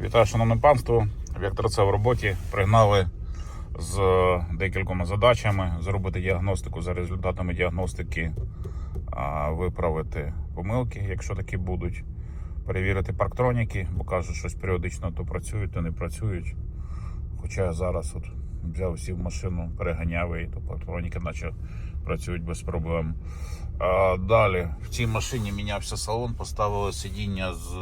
Вітаю, шановне панство. Віктор це в роботі. Пригнали з декількома задачами зробити діагностику за результатами діагностики, виправити помилки, якщо такі будуть, перевірити парктроніки, бо кажуть, щось періодично то працюють, то не працюють. Хоча я зараз от взяв сів машину, переганяв і то парктроніки наче працюють без проблем. А, далі в цій машині мінявся салон, поставили сидіння з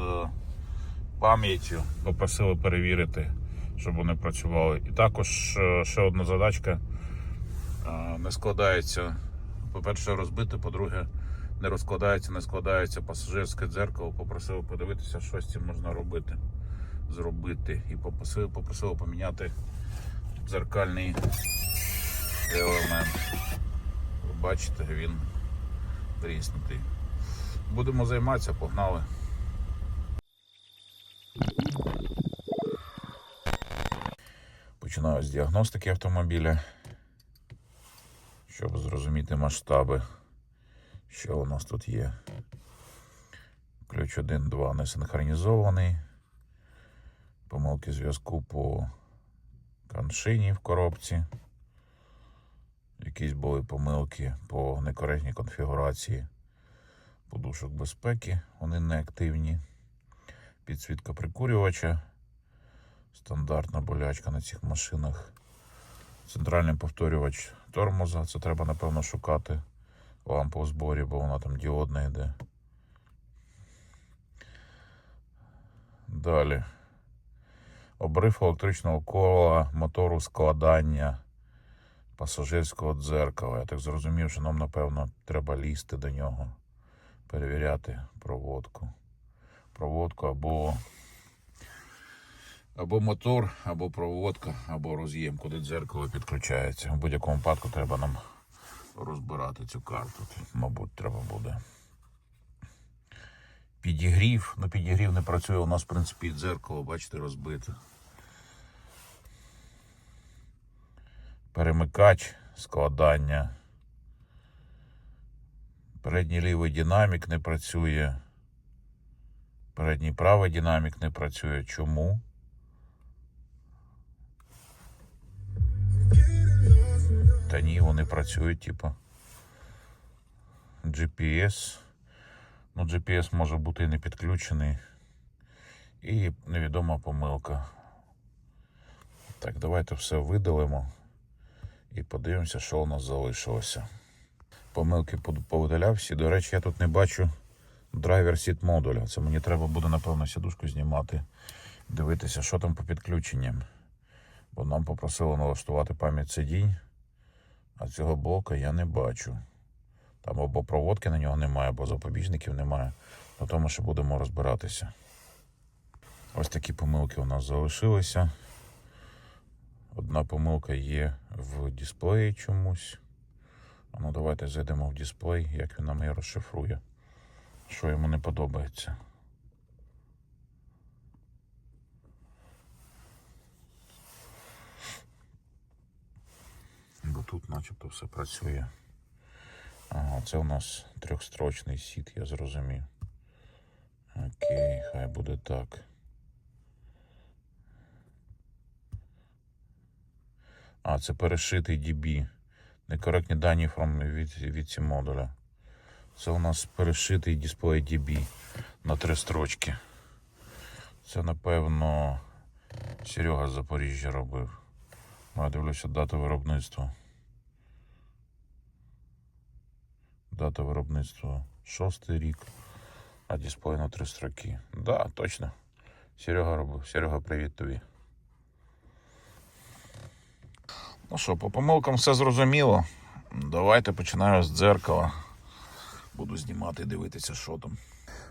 пам'яттю, попросили перевірити, щоб вони працювали. І також е, ще одна задачка е, не складається. По-перше, розбите, по-друге, не розкладається, не складається пасажирське дзеркало. Попросили подивитися, що з цим можна робити, зробити. І попросили, попросили поміняти дзеркальний елемент. Ви бачите, він тріснутий. Будемо займатися, погнали. Починаю з діагностики автомобіля, щоб зрозуміти масштаби, що у нас тут є. Ключ 1-2 не синхронізований. Помилки зв'язку по каншині в коробці. Якісь були помилки по некоректній конфігурації подушок безпеки, вони неактивні. Підсвітка прикурювача. Стандартна болячка на цих машинах. Центральний повторювач тормоза. Це треба, напевно, шукати лампу в зборі, бо вона там діодна йде. Далі. Обрив електричного кола, мотору складання пасажирського дзеркала. Я так зрозумів, що нам, напевно, треба лізти до нього, перевіряти проводку. Проводку або або мотор, або проводка, або роз'єм, куди дзеркало підключається. В будь-якому випадку треба нам розбирати цю карту. Мабуть, треба буде. Підігрів. Ну, підігрів не працює. У нас, в принципі, дзеркало, бачите, розбите. Перемикач складання. Передній лівий динамік не працює. Передній правий динамік не працює. Чому? Та ні, вони працюють, типу. GPS. Ну, GPS може бути і не підключений. І невідома помилка. Так, давайте все видалимо і подивимося, що у нас залишилося. Помилки повидаляв всі. До речі, я тут не бачу драйвер сіт модуля. Це мені треба буде, напевно, сідушку знімати, дивитися, що там по підключенням. Бо нам попросили налаштувати пам'ять сидінь, а цього блока я не бачу. Там або проводки на нього немає, або запобіжників немає. На тому ще будемо розбиратися. Ось такі помилки у нас залишилися. Одна помилка є в дисплеї чомусь. А ну давайте зайдемо в дисплей, як він нам її розшифрує. Що йому не подобається. Бо тут начебто все працює. Ага, це у нас трьохстрочний сіт, я зрозумів. Окей, хай буде так. А, це перешитий DB. Некоректні дані від, від ці модуля. Це у нас перешитий дисплей DB на три строчки. Це, напевно, Серега з Запоріжжя робив. Ну, Я дивлюся дату виробництва. Дата виробництва шостий рік, а дисплей на три строки. Да, точно. Серега робив. Серега, привіт тобі. Ну що, по помилкам все зрозуміло. Давайте починаю з дзеркала. Буду знімати дивитися, що там.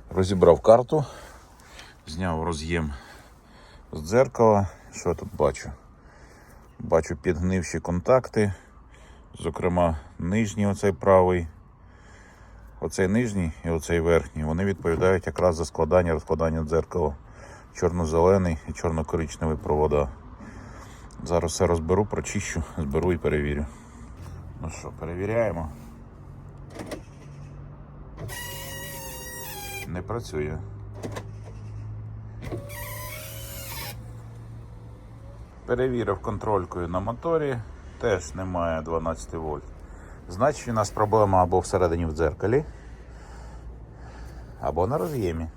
Розібрав карту, зняв роз'єм з дзеркала. Що я тут бачу? Бачу підгнивші контакти, зокрема, нижній оцей правий. Оцей нижній і оцей верхній, вони відповідають якраз за складання розкладання дзеркала. Чорно-зелений і чорно-коричневий провода. Зараз все розберу, прочищу, зберу і перевірю. Ну що, перевіряємо. Не працює. Перевірив контролькою на моторі, теж немає 12 вольт. Значить, у нас проблема або всередині в дзеркалі, або на роз'ємі.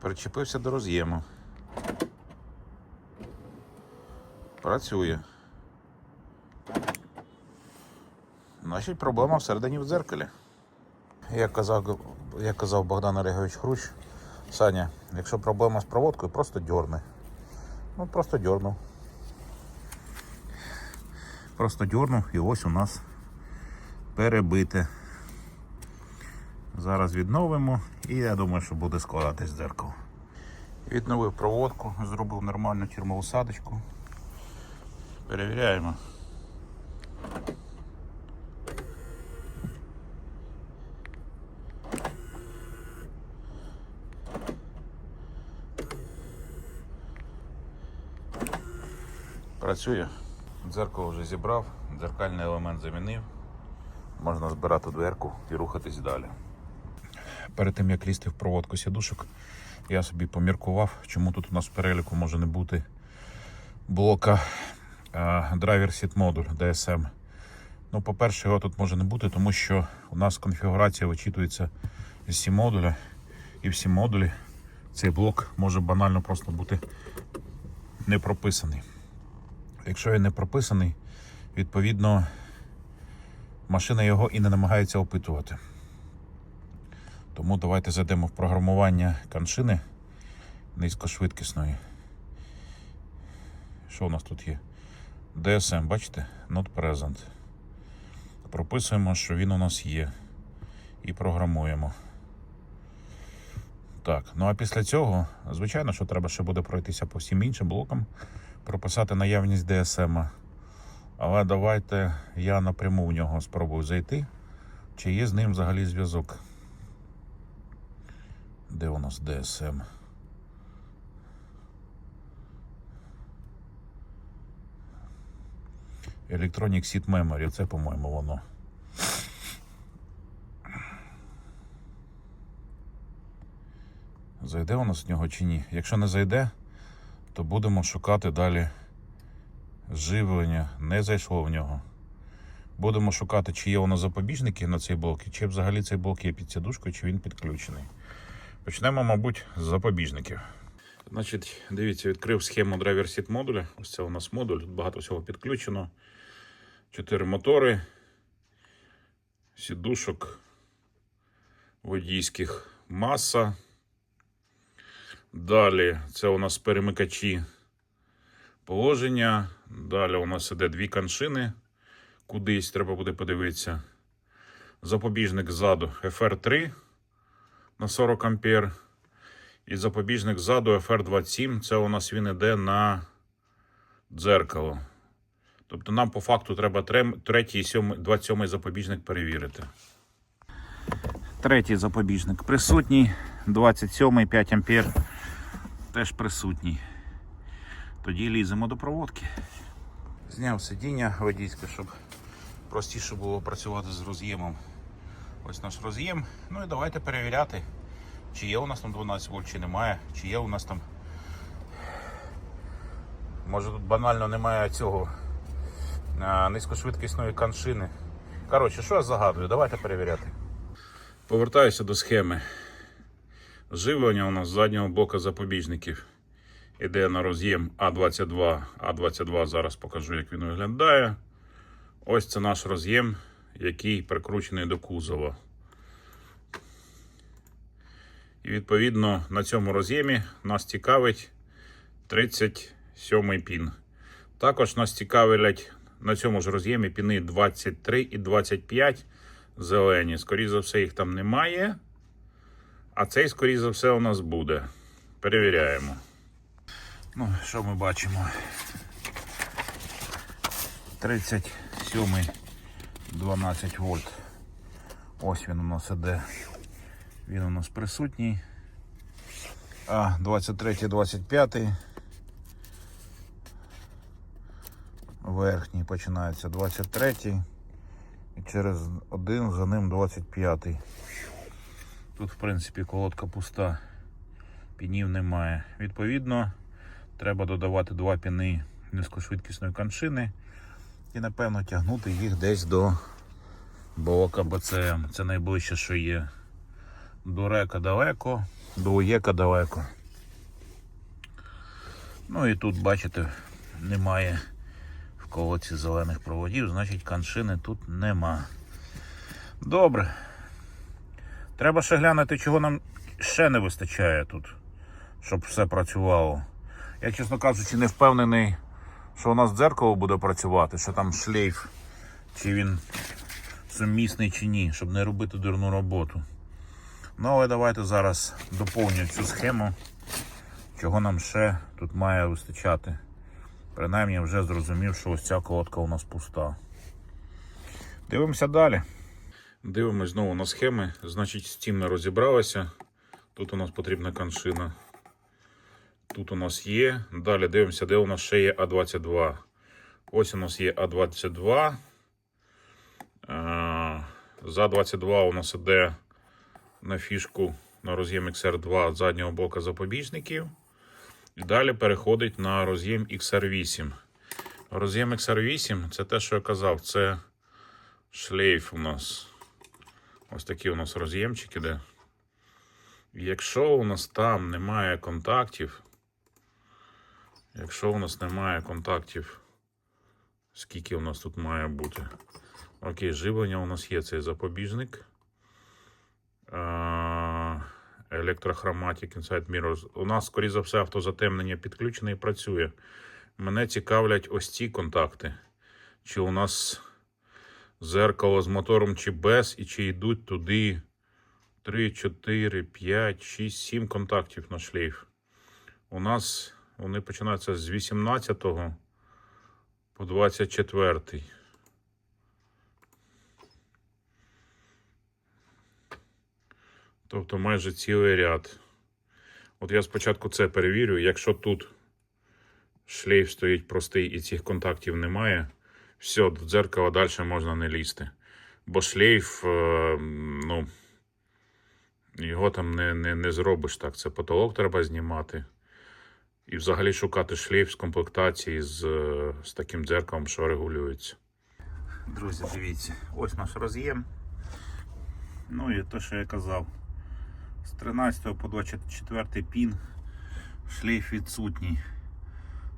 Причепився до роз'єму. Працює. Значить, проблема всередині в дзеркалі. Як казав, як казав Богдан Олегович Хрущ, Саня, якщо проблема з проводкою, просто дьорни. Ну, просто дьорнув. Просто дьорнув і ось у нас перебите. Зараз відновимо і я думаю, що буде складатись дзеркало. Відновив проводку, зробив нормальну термоусадочку. Перевіряємо. Працює. Дзеркало вже зібрав, дзеркальний елемент замінив. Можна збирати дверку і рухатись далі. Перед тим як лізти в проводку сідушок, я собі поміркував, чому тут у нас в переліку може не бути блока Driver Seat Module DSM. Ну, по-перше, його тут може не бути, тому що у нас конфігурація вичитується з всі модуля, і всі модулі цей блок може банально просто бути не прописаний. Якщо він не прописаний, відповідно машина його і не намагається опитувати. Тому давайте зайдемо в програмування каншини низькошвидкісної. Що у нас тут є? DSM, бачите? Not present. Прописуємо, що він у нас є. І програмуємо. Так, ну а після цього, звичайно, що треба ще буде пройтися по всім іншим блокам, прописати наявність DSM. Але давайте я напряму в нього спробую зайти. Чи є з ним взагалі зв'язок? Де у нас DSM? Electronic Seat Memory, це, по-моєму, воно. Зайде у нас в нього чи ні? Якщо не зайде, то будемо шукати далі живлення. Не зайшло в нього. Будемо шукати, чи є воно запобіжники на цей блок, чи взагалі цей блок є під сідушкою, чи він підключений. Почнемо, мабуть, з запобіжників. Значить, дивіться, відкрив схему Driver Seat модуля. Ось це у нас модуль, тут багато всього підключено. Чотири мотори, сідушок водійських маса. Далі це у нас перемикачі положення. Далі у нас іде дві каншини. Кудись треба буде подивитися. Запобіжник ззаду FR3 на 40 ампер. І запобіжник ззаду FR27. Це у нас він іде на дзеркало. Тобто нам по факту треба третій і 27 запобіжник перевірити. Третій запобіжник присутній. 27 5 ампер теж присутній. Тоді ліземо до проводки. Зняв сидіння водійське, щоб простіше було працювати з роз'ємом. Ось наш роз'єм. Ну і давайте перевіряти, чи є у нас там 12 вольт, чи немає, чи є у нас там. Може тут банально немає цього низькошвидкісної каншини. Коротше, що я загадую? Давайте перевіряти. Повертаюся до схеми. Живлення у нас з заднього блока запобіжників іде на роз'єм А22. А22 зараз покажу, як він виглядає. Ось це наш роз'єм, який прикручений до кузова. І відповідно на цьому роз'ємі нас цікавить 37 пін. Також нас цікавлять на цьому ж роз'ємі піни 23 і 25 зелені. Скоріше за все, їх там немає. А цей, скоріше за все, у нас буде. Перевіряємо. Ну, що ми бачимо? 37 12 вольт. Ось він у нас іде. Він у нас присутній. А 23 25 верхній починається 23 і через один за ним 25 Тут, в принципі, колодка пуста, пінів немає. Відповідно, треба додавати два піни низькошвидкісної коншини і, напевно, тягнути їх десь до блока БЦМ. Це найближче, що є. До река далеко, до УЄКа далеко. Ну і тут, бачите, немає в колодці зелених проводів, значить коншини тут нема. Добре. Треба ще глянути, чого нам ще не вистачає тут, щоб все працювало. Я, чесно кажучи, не впевнений, що у нас дзеркало буде працювати, що там шлейф, чи він сумісний чи ні, щоб не робити дурну роботу. Ну, але давайте зараз доповню цю схему, чого нам ще тут має вистачати. Принаймні вже зрозумів, що ось ця колодка у нас пуста. Дивимося далі. Дивимось знову на схеми. Значить, з цим не розібралися. Тут у нас потрібна коншина. Тут у нас є. Далі дивимося, де у нас ще є А22. Ось у нас є А22. Е, За 22 у нас іде на фішку на роз'єм XR2 заднього блока запобіжників. І далі переходить на роз'єм XR8. Роз'єм XR8 це те, що я казав, це шлейф у нас. Ось такий у нас роз'ємчик іде. Якщо у нас там немає контактів, якщо у нас немає контактів, скільки у нас тут має бути? Окей, живлення у нас є цей запобіжник. Е, Electrochromatic Inside Mirrors. У нас, скоріше за все, автозатемнення підключене і працює. Мене цікавлять ось ці контакти. Чи у нас зеркало з мотором чи без, і чи йдуть туди 3, 4, 5, 6, 7 контактів на шлейф. У нас вони починаються з 18 по 24. Тобто майже цілий ряд. От я спочатку це перевірю. Якщо тут шлейф стоїть простий і цих контактів немає, все, до дзеркала далі можна не лізти. Бо шлейф, е, ну, його там не, не, не зробиш так. Це потолок треба знімати. І взагалі шукати шлейф з комплектації з, е, з таким дзеркалом, що регулюється. Друзі, дивіться, ось наш роз'єм. Ну і те, що я казав. З 13 по 24 пін шлейф відсутній.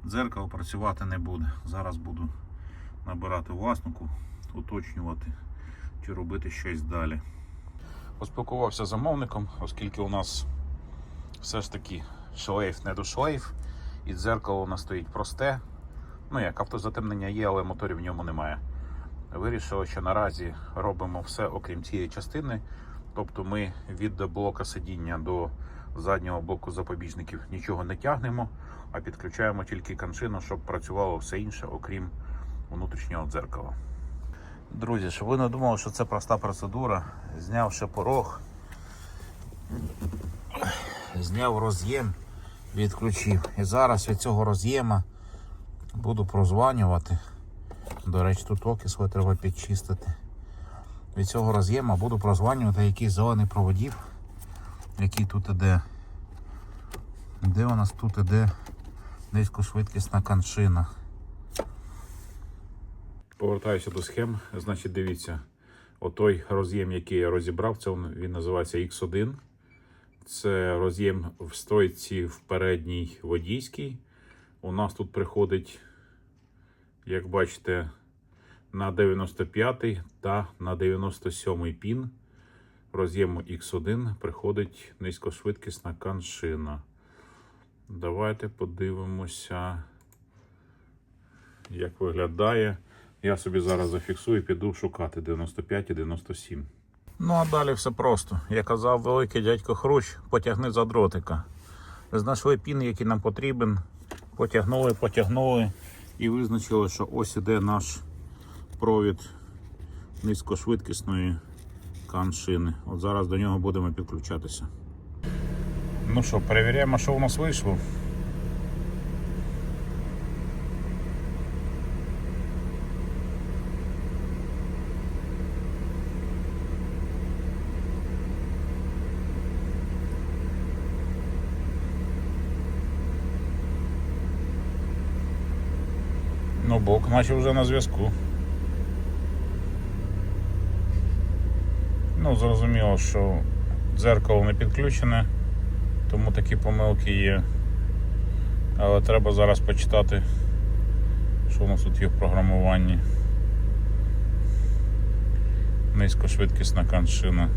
Дзеркало працювати не буде. Зараз буду набирати власнику, уточнювати чи робити щось далі. Поспілкувався з замовником, оскільки у нас все ж таки шлейф не до шлейф, і дзеркало у нас стоїть просте. Ну як автозатемнення є, але моторів в ньому немає. Вирішили, що наразі робимо все окрім цієї частини. Тобто ми від блока сидіння до заднього блоку запобіжників нічого не тягнемо, а підключаємо тільки коншину, щоб працювало все інше, окрім внутрішнього дзеркала. Друзі, щоб ви не думали, що це проста процедура, знявши порог, зняв роз'єм, відключив. І зараз від цього роз'єма буду прозванювати. До речі, тут окисло треба підчистити. Від цього роз'єма буду прозванювати якийсь зелений проводів, який тут іде. Де у нас тут іде низькошвидкісна коншина. Повертаюся до схем. Значить, дивіться, отой роз'єм, який я розібрав, це він- називається X1. Це роз'єм в стойці в передній водійській. У нас тут приходить, як бачите, на 95 та на 97 пін роз'єму X1 приходить низькошвидкісна каншина. Давайте подивимося, як виглядає. Я собі зараз зафіксую і піду шукати 95 і 97. Ну а далі все просто. Я казав, великий дядько Хрущ, потягни за дротика. Знайшли пін, який нам потрібен. Потягнули, потягнули і визначили, що ось іде наш провід низькошвидкісної каншини. От зараз до нього будемо підключатися. Ну що, перевіряємо, що у нас вийшло. Ну, бок наче вже на зв'язку. Ну, зрозуміло, що дзеркало не підключене, тому такі помилки є. Але треба зараз почитати, що у нас тут є в програмуванні. Низькошвидкісна каншина.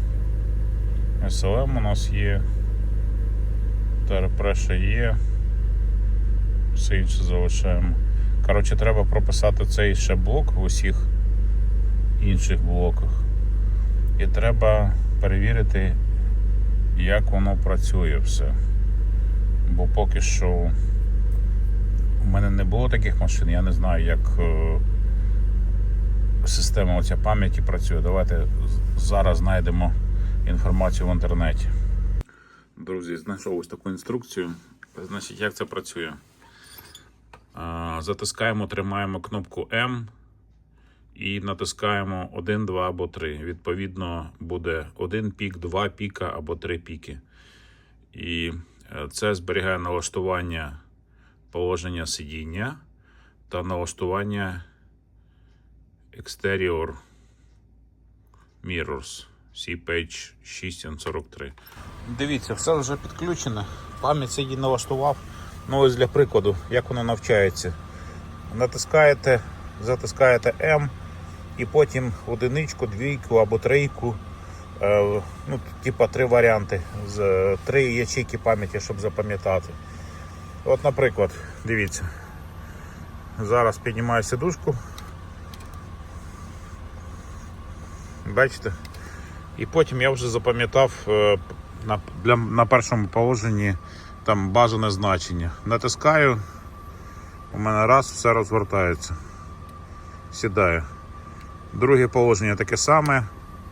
SLM у нас є. Терпреша є. Все інше залишаємо. Коротше, треба прописати цей ще блок в усіх інших блоках. І треба перевірити, як воно працює все. Бо поки що у мене не було таких машин, я не знаю, як е, система оця пам'яті працює. Давайте зараз знайдемо інформацію в інтернеті. Друзі, знайшов ось таку інструкцію. Значить, як це працює? Затискаємо, тримаємо кнопку М і натискаємо 1, 2 або 3. Відповідно, буде 1 пік, 2 піка або 3 піки. І е, це зберігає налаштування положення сидіння та налаштування Exterior Mirrors C-Page 6N43. Дивіться, все вже підключено. Пам'ять сидінь налаштував. Ну ось для прикладу, як воно навчається. Натискаєте, затискаєте М і потім одиничку, двійку або трійку. Е, ну, типа три варіанти з три ячейки пам'яті, щоб запам'ятати. От, наприклад, дивіться. Зараз піднімаю сидушку. Бачите? І потім я вже запам'ятав е, на, на першому положенні там бажане значення. Натискаю, у мене раз, все розгортається. Сідає. Друге положення таке саме,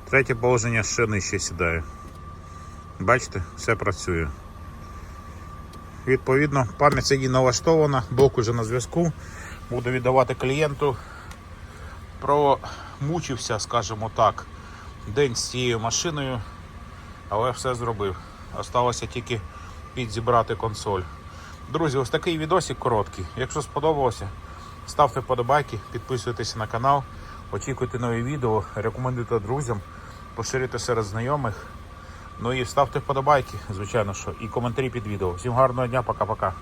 третє положення ще нижче сідає. Бачите, все працює. Відповідно, пам'ять сидінь налаштована, блок уже на зв'язку. Буду віддавати клієнту. Промучився, скажімо так, день з цією машиною, але все зробив. Осталося тільки підзібрати консоль. Друзі, ось такий відосик короткий. Якщо сподобалося, ставте вподобайки, підписуйтесь на канал, очікуйте нові відео, рекомендуйте друзям, поширюйте серед знайомих. Ну і ставте вподобайки, звичайно, що, і коментарі під відео. Всім гарного дня, пока-пока.